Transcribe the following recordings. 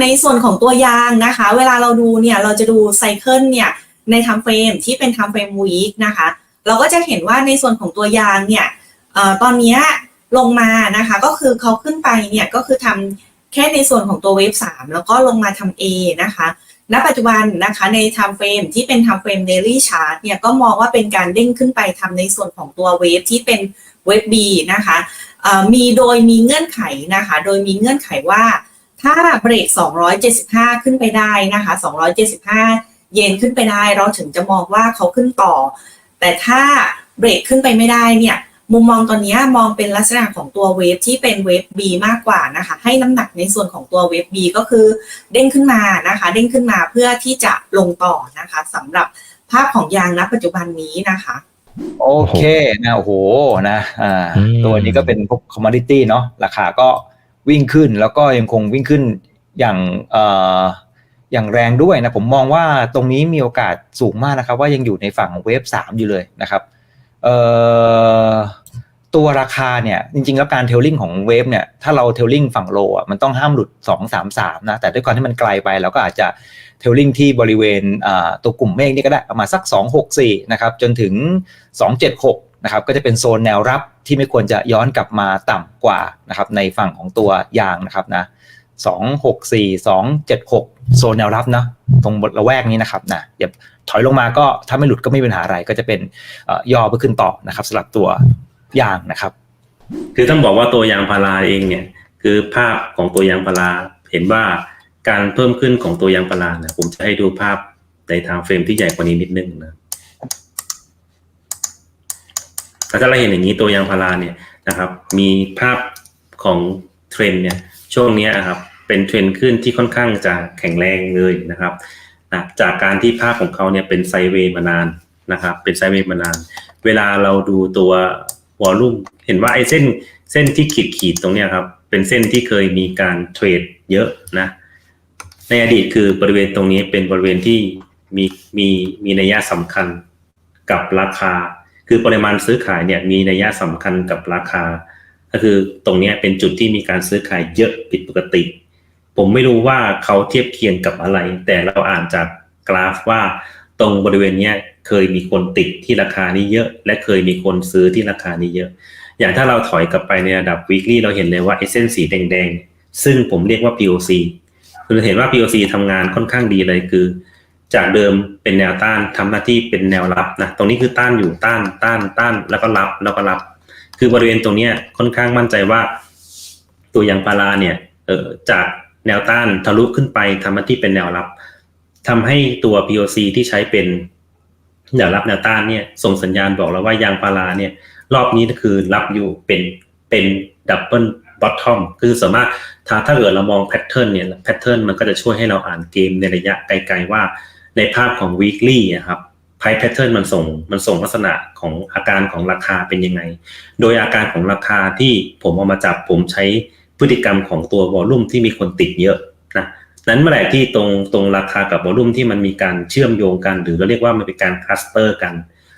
ในส่วนของตัวยางนะคะ เวลาเราดูเนี่ยเราจะดูไซเคิลเนี่ยในทำเฟรมที่เป็นทำเฟรมวีคนะคะ เราก็จะเห็นว่าในส่วนของตัวยางเนี่ยอตอนนี้ลงมานะคะ ก็คือเขาขึ้นไปเนี่ยก็คือทำแค่ในส่วนของตัวเวฟสามแล้วก็ลงมาทำ A นะคะณปัจจุบันนะคะใน time frame ที่เป็น time frame daily chart เนี่ยก็มองว่าเป็นการเด้งขึ้นไปทำในส่วนของตัวเวฟที่เป็นเวฟ B นะคะมีโดยมีเงื่อนไขนะคะ โดยมีเงื่อนไขว่า ถ้าเบรก 275 ขึ้นไปได้นะคะ 275 เยนขึ้นไปได้เราถึงจะมองว่าเขาขึ้นต่อ แต่ถ้าเบรกขึ้นไปไม่ได้เนี่ยมุมมองตอนนี้มองเป็นลักษณะของตัวเวฟที่เป็นเวฟ B มากกว่านะคะ ให้น้ำหนักในส่วนของตัวเวฟ B ก็คือเด้งขึ้นมานะคะ เด้งขึ้นมาเพื่อที่จะลงต่อนะคะสำหรับภาพของยางณปัจจุบันนี้นะคะ โอเคนะโอ้โหนะอ่าอืมตัวนี้ก็เป็นพวกคอมม o ดิตี้เนาะราคาก็ วิ่งขึ้นแล้วก็ยังคงวิ่งขึ้นอย่างออย่างแรงด้วยนะผมมองว่าตรงนี้มีโอกาสสูงมากนะครับ ว่ายังอยู่ในฝั่งเวฟสามอยู่เลยนะครับตัวราคาเนี่ยจริงๆแล้วการเทลลิงของเวฟเนี่ยถ้าเราเทลลิงฝั่งโลอะมันต้องห้ามหลุด 2 3 3นะแต่ด้วยความที่มันไกลไปเราก็อาจจะเทลลิงที่บริเวณตัวกลุ่มเมฆนี่ก็ได้ประมาณสัก 264นะครับจนถึง 276 นะครับก็จะเป็นโซนแนวรับที่ไม่ควรจะย้อนกลับมาต่ำกว่านะครับในฝั่งของตัวยางนะครับนะ264 276โซนแนวรับนะตรงบทละแวกนี้นะครับนะอย่าถอยลงมาก็ถ้าไม่หลุดก็ไม่มีปัญหาอะไรก็จะเป็นย่อเพื่อขึ้นต่อนะครับสำหรับตัวยางนะครับ คือต้องบอกว่าตัวยางพาราเองเนี่ยคือภาพของตัวยางพาราเห็นว่าการเพิ่มขึ้นของตัวยางพาราเนี่ยผมจะให้ดูภาพในทางเฟรมที่ใหญ่กว่านี้นิดนึงนะ ถ้าเราเห็นอย่างนี้ตัวยางพาราเนี่ยนะครับ มีภาพของเทรนเนี่ยช่วงนี้นะครับเป็นเทรนขึ้นที่ค่อนข้างจะแข็งแรงเลยนะครับนะจากการที่ภาพของเขาเนี่ยเป็นไซเวย์มานานนะครับ เป็นไซเวย์มานาน เวลาเราดูตัววอลลุ่มเห็นว่าไอ้เส้นเส้นที่ขีดขีดตรงเนี้ยครับเป็นเส้นที่เคยมีการเทรดเยอะนะในอดีตคือบริเวณตรงนี้เป็นบริเวณที่มีมีมีนัยสำคัญกับราคา คือปริมาณซื้อขายเนี่ยมีนัยสำคัญกับราคา ก็คือตรงนี้เป็นจุดที่มีการซื้อขายเยอะผิดปกติ ผมไม่รู้ว่าเขาเทียบเคียงกับอะไร แต่เราอ่านจากกราฟว่าตรงบริเวณเนี้ยเคยมีคนติดที่ราคานี้เยอะ และเคยมีคนซื้อที่ราคานี้เยอะ อย่างถ้าเราถอยกลับไปในระดับ weekly เราเห็นเลยว่าไอ้เส้นสีแดงๆ ซึ่งผมเรียกว่า POC คือเห็นว่า POC ทำงานค่อนข้างดีเลยคือ จากเดิมเป็นแนวต้านทำหน้าที่เป็นแนวรับนะตรงนี้คือต้านอยู่ต้านต้านต้านแล้วก็รับแล้วก็รับ คือบริเวณตรงเนี้ยค่อนข้างมั่นใจว่า ตัวยางพาราเนี่ยเออจากแนวต้านทะลุขึ้นไปทำหน้าที่เป็นแนวรับทำให้ตัว POC ที่ใช้เป็นแนวรับแนวต้านเนี่ยส่งสัญญาณบอกแล้วว่ายางพาราเนี่ย รอบนี้ก็คือรับอยู่เป็นเป็นดับเบิลบอททอมคือสามารถถ้าถ้าเกิดเรามองแพทเทิร์นเนี่ยแพทเทิร์นมันก็จะช่วยให้เราอ่านเกมในระยะไกลๆว่า ในภาพของ weekly อะครับไพ่แพทเทิร์นมันส่งมันส่งลักษณะของอาการของราคาเป็นยังไง โดยอาการของราคาที่ผมเอามาจับผมใช้พฤติกรรมของตัววอลลุ่มที่มีคนติดเยอะนะนั้นเมื่อไหร่ที่ตรงตรงราคากับวอลลุ่มที่มันมีการเชื่อมโยงกัน หรือเราเรียกว่ามันเป็นการคลัสเตอร์กัน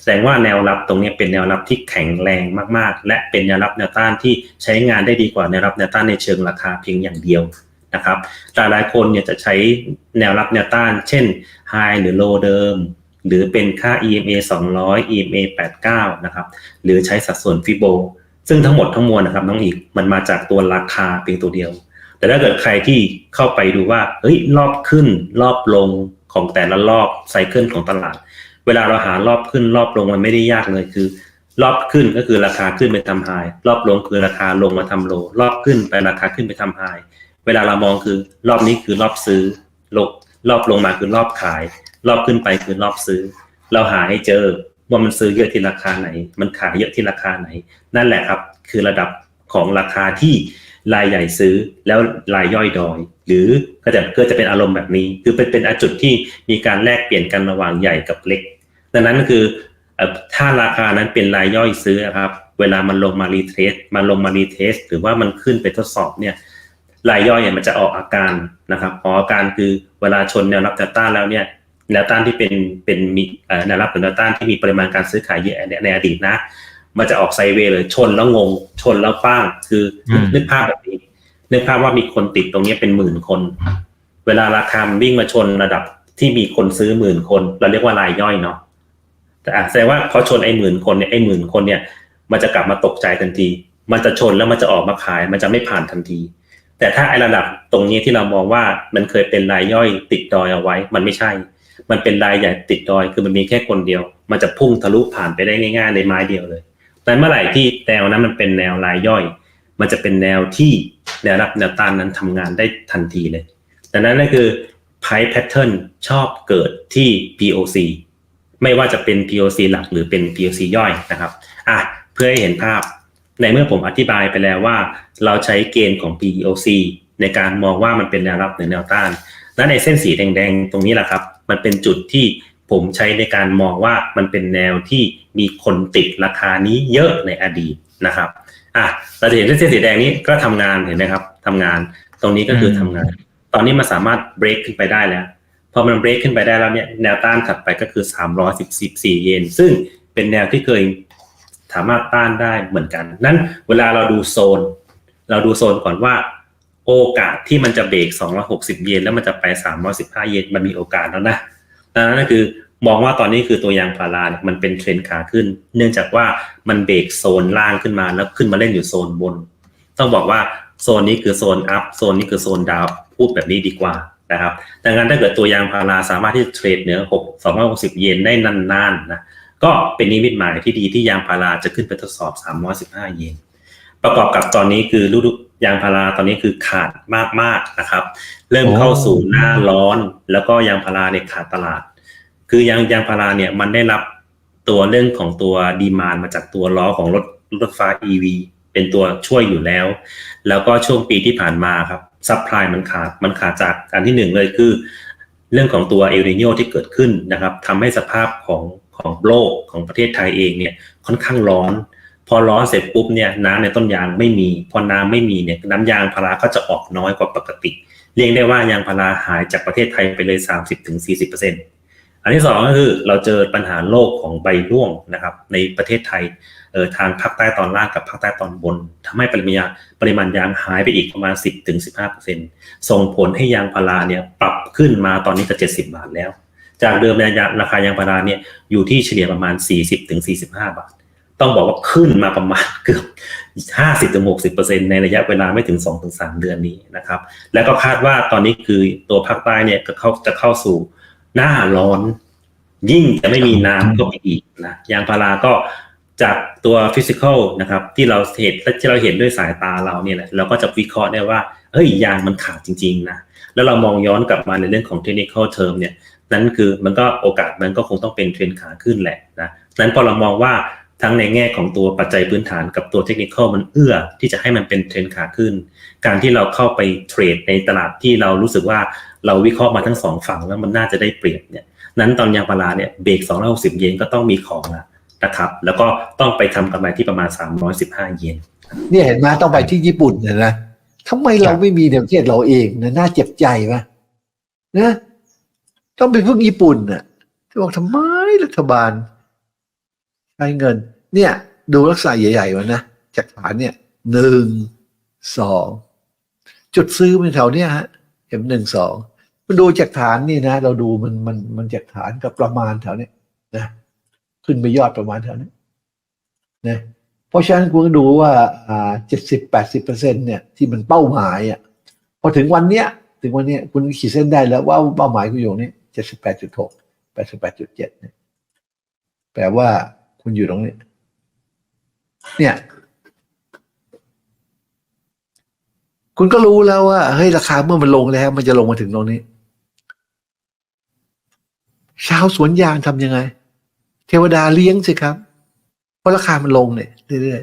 แสดงว่าแนวรับตรงนี้เป็นแนวรับที่แข็งแรงมากๆ และเป็นแนวรับแนวต้านที่ใช้งานได้ดีกว่าแนวรับแนวต้านในเชิงราคาเพียงอย่างเดียว นะครับแต่หลายคนเนี่ยจะใช้แนวรับแนวต้าน เช่น High หรือ Low เดิม หรือเป็นค่า EMA 200 EMA 89 นะครับ หรือใช้สัดส่วนฟิโบซึ่งทั้งหมดทั้งมวลนะครับน้องอีกมันมาจากตัวราคาเพียงตัวเดียว แต่ถ้าเกิดใครที่เข้าไปดูว่าเฮ้ยรอบขึ้นรอบลงของแต่ละรอบไซเคิลของตลาด เวลาเราหารอบขึ้นรอบลงมันไม่ได้ยากเลยคือรอบขึ้นก็คือราคาขึ้นไปทำไฮรอบลงคือราคาลงมาทำโล รอบขึ้นไปราคาขึ้นไปทำไฮ วลาเรามองคือรอบนี้คือรอบซื้อลงรอบลงมาคือรอบขาย รอบขึ้นไปคือรอบซื้อ เราหาให้เจอว่ามันซื้อเยอะที่ราคาไหน มันขายเยอะที่ราคาไหน นั่นแหละครับ คือระดับของราคาที่รายใหญ่ซื้อแล้วรายย่อยดอย หรือก็จะก็จะเป็นอารมณ์แบบนี้ คือเป็นเป็นจุดที่มีการแลกเปลี่ยนกันระหว่างใหญ่กับเล็ก ดังนั้นก็คือเอ่อถ้าราคานั้นเป็นรายย่อยซื้อนะครับ เวลามันลงมารีเทสมันลงมารีเทสหรือว่ามันขึ้นไปทดสอบเนี่ย รายย่อยเนี่ยมันจะออกอาการนะครับออกอาการคือเวลาชนแนวรับแนวต้านแล้วเนี่ยแนวต้านที่เป็นเป็นมีเอ่อแนวรับหรือแนวต้านที่มีปริมาณการซื้อขายเยอะในในอดีตนะ มันจะออกไซด์เวย์เลยชนแล้วงง ชนแล้วป้างคืออมนึกภาพแบบนี้นึกภาพว่ามีคนติดตรงนี้เป็นหมื่นคน เวลาราคามันวิ่งมาชนระดับที่มีคนซื้อหมื่นคน เราเรียกว่ารายย่อยเนาะแต่อะแสดงว่าพอชนไอ้หมื่นคนเนี่ยไอ้หมื่นคนเนี่ย มันจะกลับมาตกใจทันที มันจะชนแล้วมันจะออกมาขาย มันจะไม่ผ่านทันที แต่ถ้าไอ้ระดับตรงนี้ที่เรามองว่ามันเคยเป็นรายย่อยติดดอยเอาไว้ มันไม่ใช่ มันเป็นรายใหญ่ติดดอย คือมันมีแค่คนเดียว มันจะพุ่งทะลุผ่านไปได้ง่ายๆในไม้เดียวเลย แต่เมื่อไหร่ที่แนวนั้นมันเป็นแนวรายย่อย มันจะเป็นแนวที่แนวรับแนวต้านนั้นทำงานได้ทันทีเลยดังนั้นนั่นคือ price pattern ชอบเกิดที่ POC ไม่ว่าจะเป็น POC หลักหรือเป็น POC ย่อยนะครับ อะ เพื่อให้เห็นภาพ ในเมื่อผมอธิบายไปแล้วว่า เราใช้เกณฑ์ของ POC ในการมองว่ามันเป็นแนวรับหรือแนวต้าน และในเส้นสีแดงๆ ตรงนี้แหละครับ มันเป็นจุดที่ผมใช้ในการมองว่ามันเป็นแนวที่มีคนติดราคานี้เยอะในอดีตนะครับอะเราจะเห็นเส้นสีแดงนี้ก็ทำงานเห็นไหมครับทำงานตรงนี้ก็คือทำงาน ตอนนี้มันสามารถเบรกขึ้นไปได้แล้วพอมันเบรกขึ้นไปได้แล้วเนี่ยแนวต้านถัดไปก็คือ 314 เยน ซึ่งเป็นแนวที่เคย สามารถต้านได้เหมือนกัน นั้นเวลาเราดูโซน เราดูโซนก่อนว่า โอกาสที่มันจะเบรก260 เยนแล้วมันจะไป 315 เยนมันมีโอกาสแล้วนะดังนั้นก็คือมองว่าตอนนี้คือตัวยางพาราเนี่ยมันเป็นเทรนขาขึ้น เนื่องจากว่ามันเบรกโซนล่างขึ้นมาแล้วขึ้นมาเล่นอยู่โซนบน ต้องบอกว่าโซนนี้คือโซนอัพโซนนี้คือโซนดาวพูดแบบนี้ดีกว่านะครับดังนั้นถ้าเกิดตัวยางพาราสามารถที่จะเทรดเหนือ6 260 เยนได้นานๆนะ ก็เป็นนิมิตหมายที่ดีที่ยางพาราจะขึ้นไปทดสอบ 315 เยน ประกอบกับตอนนี้คือฤดูยางพาราตอนนี้คือขาดมากๆนะครับ เริ่มเข้าสู่หน้าร้อน แล้วก็ยางพาราเนี่ยขาดตลาด คือยางยางพาราเนี่ยมันได้รับตัวเรื่องของตัวดีมานมาจากตัวล้อของรถรถไฟฟ้า EV เป็นตัวช่วยอยู่แล้ว แล้วก็ช่วงปีที่ผ่านมาครับซัพพลายมันขาดมันขาดจากอันที่หนึ่งเลยคือ เรื่องของตัวเอลนิโยที่เกิดขึ้นนะครับทำให้สภาพของ ของโลกของประเทศไทยเองเนี่ยค่อนข้างร้อน พอร้อนเสร็จปุ๊บเนี่ยน้ำในต้นยางไม่มี พอน้ำไม่มีเนี่ยน้ำยางพาราก็จะออกน้อยกว่าปกติ เรียกได้ว่ายางพาราหายจากประเทศไทยไปเลย 30-40%อันที่สองก็คือเราเจอปัญหาโลกของใบร่วงนะครับในประเทศไทยเออทางภาคใต้ตอนล่างกับภาคใต้ตอนบนทำให้ปริมาณปริมาณยางหายไปอีกประมาณ 10-15%ส่งผลให้ยางพาราเนี่ยปรับขึ้นมาตอนนี้จะ70 บาทแล้ว จากเดิมในยางราคายางพาราเนี่ยอยู่ที่เฉลี่ยประมาณ 40-45 บาท ต้องบอกว่าขึ้นมาประมาณเกือบ 50-60%ในระยะเวลาไม่ถึง 2-3 เดือนนี้นะครับ แล้วก็คาดว่าตอนนี้คือตัวภาคใต้เนี่ยก็เข้าจะเข้าสู่หน้าร้อน ยิ่งจะไม่มีน้ำก็ไปอีกนะยางพาราก็จากตัวฟิสิกอลนะครับที่เราเห็นที่เราเห็นด้วยสายตาเราเนี่ยแหละเราก็จะวิเคราะห์ได้ว่าเฮ้ยยางมันขาดจริง ๆ นะ แล้วเรามองย้อนกลับมาในเรื่องของเทคนิคอลเทอมเนี่ย นั้นคือมันก็โอกาสมันก็คงต้องเป็นเทรนขาขึ้นแหละนะนั้นพอเรามองว่าทั้งในแง่ของตัวปัจจัยพื้นฐานกับตัวเทคนิคมันเอื้อที่จะให้มันเป็นเทรนขาขึ้น การที่เราเข้าไปเทรดในตลาดที่เรารู้สึกว่าเราวิเคราะห์มาทั้งสองฝั่งแล้วมันน่าจะได้เปรียบเนี่ยนั้นตอนยางพาราเนี่ยเบรก260 เยนก็ต้องมีของล้วนะครับแล้วก็ต้องไปทำกำไรที่ประมาณ 315 เยนเนี่ยเห็นไหมต้องไปที่ญี่ปุ่นเนี่ยนะทำไมเราไม่มีในประเทศเราเองนะน่าเจ็บใจวะนะ ต้องไปพึ่งญี่ปุ่นน่ะที่บอกทำไมรัฐบาลใช้เงิน เนี่ย ดูลักษณะใหญ่ๆวะนะจากฐานเนี่ยหนึ่งสองจุดซื้อเป็นแถวเนี้ยฮะเห็นหนึ่งสองมันดูจากฐานนี่นะ เราดูมันมันมันจากฐานกับประมาณแถวเนี้ยนะขึ้นไปยอดประมาณแถวนี้นะเพราะฉะนั้นคุณก็ดูว่าอ่าเจ็ดสิบแปดสิบเปอร์เซ็นเนี่ยที่มันเป้าหมายอะพอถึงวันเนี้ย ถึงวันเนี้ยคุณขีดเส้นได้แล้วว่าเป้าหมายคุณอยู่นี่ เจ็ดสิบแปดจุดหกแปดสิบแปดจุดเจ็ดเนี่ยแปลว่าคุณอยู่ตรงนี้ เนี่ย คุณก็รู้แล้วว่าเฮ้ยราคาเมื่อมันลงแล้ว มันจะลงมาถึงตรงนี้ ชาวสวนยางทำยังไง เทวดาเลี้ยงสิครับ เพราะราคามันลงเนี่ยเรื่อย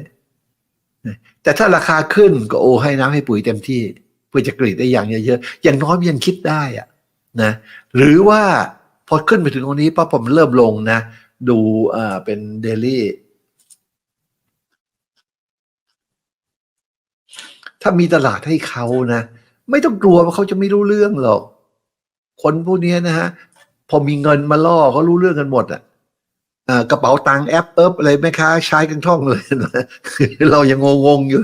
ๆแต่ถ้าราคาขึ้นก็โอ้ให้น้ำให้ปุ๋ยเต็มที่เพื่อจะกรีดได้อย่างเยอะๆอย่างน้อยมันยังคิดได้อะ นะหรือว่าพอขึ้นไปถึงตรงนี้ปั๊บผมเริ่มลงนะ ดูอ่าเป็นเดลี่ถ้ามีตลาดให้เขานะ ไม่ต้องกลัวว่าเขาจะไม่รู้เรื่องหรอก คนพวกนี้นะฮะ พอมีเงินมาล่อเขารู้เรื่องกันหมดอะกระเป๋าตังแอปเปิบอะไรแม่ค้าใช้กันท่องเลยนะเรายังงงๆอยู่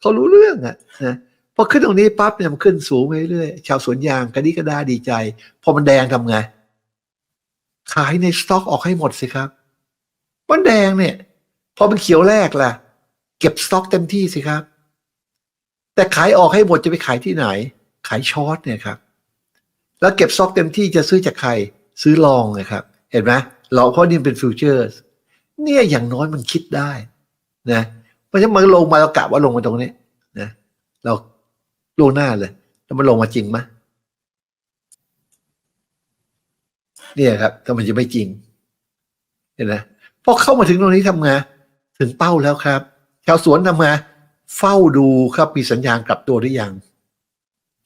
เขารู้เรื่องอะนะ อขึ้นตรงนี้ปั๊บเนี่ยมันขึ้นสูงไปเรื่อยชาวสวนยางกระดิกระดาดีใจ พอมันแดงทำไง ขายในสต็อกออกให้หมดสิครับ มันแดงเนี่ย พอมันเขียวแรกล่ะ เก็บสต็อกเต็มที่สิครับ แต่ขายออกให้หมดจะไปขายที่ไหน ขายช็อตเนี่ยครับ แล้วเก็บสต็อกเต็มที่จะซื้อจากใคร ซื้อลองนะครับ เห็นไหมลองเพราะนี่เป็นฟิวเจอร์สเนี่ยอย่างน้อยมันคิดได้นะเพราะฉะนั้นมันลงมาเรากะว่าลงมาตรงนี้นะเรา ล่วงหน้าเลย แล้วมันลงมาจริงไหมเนี่ยครับถ้ามันจะไม่จริง เห็นไหมพอเข้ามาถึงตรงนี้ทำไงถึงเป้าแล้วครับ ชาวสวนทำไงเฝ้าดูครับมีสัญญาณกลับตัวหรือยัง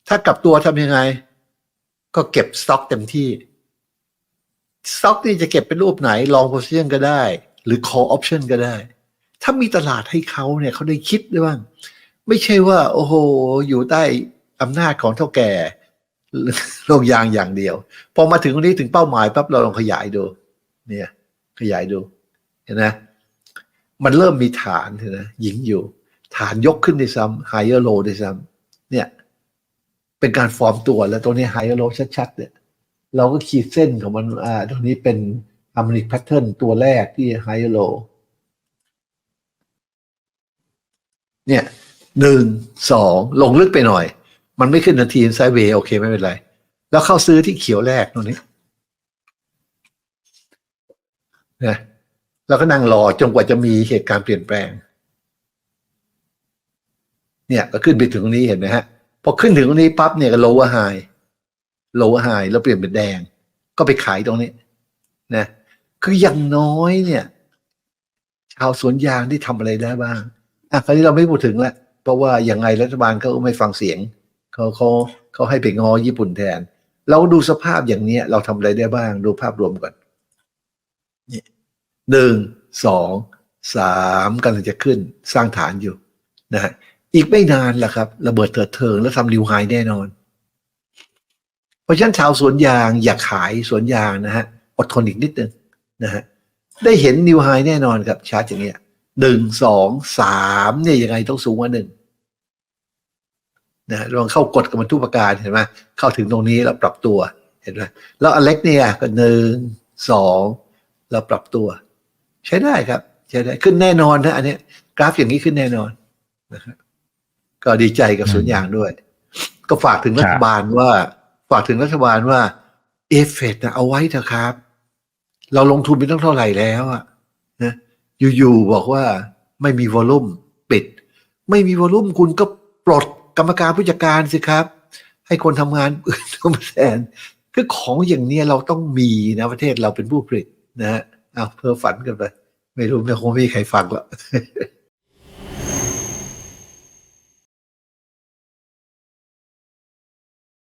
ถ้ากลับตัวทำยังไง ก็เก็บสต็อกเต็มที่สต็อกนี่จะเก็บเป็นรูปไหน long position ก็ได้ หรือ call option ก็ได้ ถ้ามีตลาดให้เขาเนี่ยเขาได้คิดด้วยบ้าง ไม่ใช่ว่า โอ้โห อยู่ใต้อำนาจของเท่าแก่โรงยางอย่างเดียว พอมาถึงตรงนี้ถึงเป้าหมายปั๊บเราลองขยายดู เนี่ย ขยายดู เห็นไหมมันเริ่มมีฐานเห็นไหมหญิงอยู่ ฐานยกขึ้นด้วยซ้ำ higher low ด้วยซ้ำเนี่ย เป็นการฟอร์มตัวแล้วตัวนี้ higher low ชัดๆเนี่ยเราก็ขีดเส้นของมัน อ่า ตรงนี้เป็น harmonic pattern ตัวแรกที่ higher low เนี่ย หนึ่งสองลงลึกไปหน่อย มันไม่ขึ้นนาทีไซเวย์โอเคไม่เป็นไร แล้วเข้าซื้อที่เขียวแรกตรงนี้นะแล้วก็นั่งรอจนกว่าจะมีเหตุการณ์เปลี่ยนแปลง เนี่ยก็ขึ้นไปถึงตรงนี้เห็นไหมฮะพอขึ้นถึงตรงนี้ปั๊บเนี่ยก็ lower high lower high แล้วเปลี่ยนเป็นแดง ก็ไปขายตรงนี้นะคืออย่างน้อยเนี่ย ชาวสวนยางที่ทำอะไรได้บ้าง อะ คราวนี้เราไม่พูดถึงละ เพราะว่าอย่างไงรัฐบาลเขาไม่ฟังเสียงเขาเขาเขาให้ไปงอญี่ปุ่นแทน เราดูสภาพอย่างเนี้ย เราทำอะไรได้บ้าง ดูภาพรวมก่อนนี่หนึ่งสองสามกำลังจะขึ้นสร้างฐานอยู่นะฮะอีกไม่นานละครับ ระเบิดเถิดเทิงแล้วทำนิวไฮแน่นอน เพราะฉะนั้นชาวสวนยางอยากขายสวนยางนะฮะอดทนอีกนิดนึงนะฮะได้เห็นนิวไฮแน่นอนครับชาร์ตอย่างเงี้ย หนึ่งสองสามเนี่ยยังไงต้องสูงกว่าหนึ่งนะลองเข้ากดกับมันทุกประการเห็นไหมเข้าถึงตรงนี้แล้วปรับตัวเห็นไหมแล้วอเล็กเนี่ยก็หนึ่งสองแล้วปรับตัว ใช้ได้ครับ ใช้ได้ขึ้นแน่นอนนะอันเนี้ยกราฟอย่างนี้ขึ้นแน่นอนนะครับก็ดีใจกับสวนยางด้วย ก็ฝากถึงรัฐบาลว่า ฝากถึงรัฐบาลว่าเอฟเฟกต์นะเอาไว้เถอะครับ เราลงทุนไปตั้งเท่าไหร่แล้วอะนะ อยู่ๆบอกว่าไม่มีวอลลุ่มปิด ไม่มีวอลลุ่มคุณก็ปลดกรรมการผู้จัดการสิครับ ให้คนทำงานอื่นเข้ามาแทนคือของอย่างเนี้ยเราต้องมีนะประเทศเราเป็นผู้ผลิตนะฮะเอาเพ้อฝันกันไป ไม่รู้ไม่คงไม่มีใครฟังหรอก